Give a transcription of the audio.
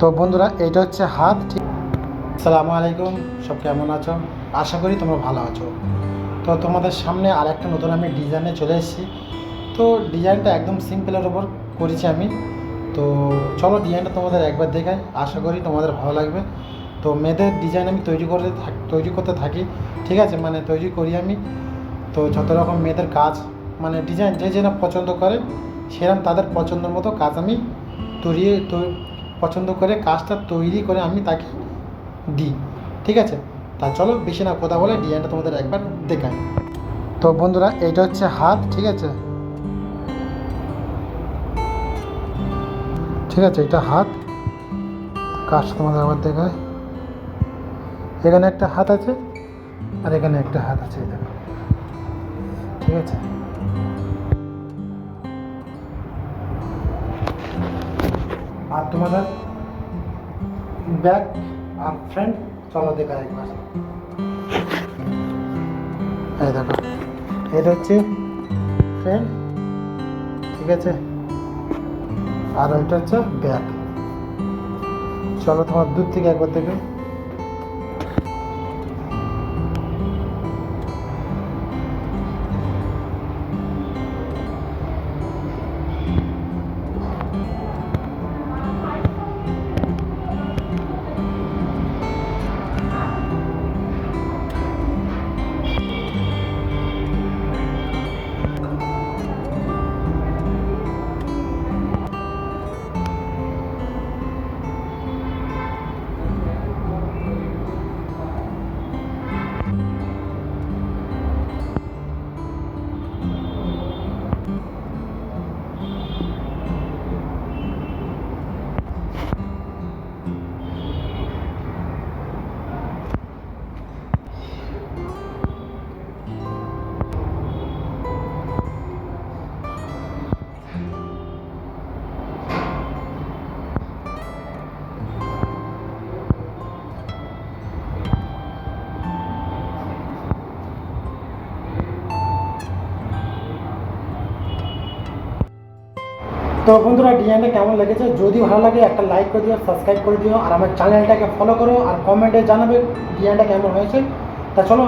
তো বন্ধুরা এটা হচ্ছে হাত, ঠিক? সালামু আলাইকুম, সব কেমন আছো? আশা করি তোমরা ভালো আছো। তো তোমাদের সামনে আর একটা নতুন আমি ডিজাইনে চলে এসেছি। তো ডিজাইনটা একদম সিম্পলের ওপর করেছি আমি। তো চলো ডিজাইনটা তোমাদের একবার দেখাই। আশা করি তোমাদের ভালো লাগবে। তো মেয়েদের ডিজাইন আমি তৈরি করতে তৈরি করতে থাকি। ঠিক আছে মানে তৈরি করি আমি। তো যত রকম মেয়েদের কাজ মানে ডিজাইন যে যেটা পছন্দ করে সেরকম তাদের পছন্দের মতো কাজ আমি তৈরি পছন্দ করে কাজটা তৈরি করে আমি তাকে দিই। ঠিক আছে? তা চলো বেশি না কথা বলে ডিজাইনটা তোমাদের একবার দেখাই। তো বন্ধুরা, এইটা হচ্ছে হাত, ঠিক আছে? ঠিক আছে, এটা হাত। কাজটা তোমাদের আবার দেখায় এখানে একটা হাত আছে, আর এখানে একটা হাত আছে ঠিক আছে? তোমাদের ব্যাক আর ফ্রেন্ড চলো দেখা একবার। এই দেখো, এটা হচ্ছে ফ্রেন্ড ঠিক আছে? আর ওইটা হচ্ছে ব্যাক চলো তোমার দূর থেকে একবার দেখো। তো বন্ধুরা ডিজাইনটা কেমন লেগেছে? যদি ভালো লাগে, একটা লাইক করে দিও সাবস্ক্রাইব করে দিও, আর আমার চ্যানেলটাকে ফলো করো, আর কমেন্টে জানাবে ডিজাইনটা কেমন হয়েছে। তা চলো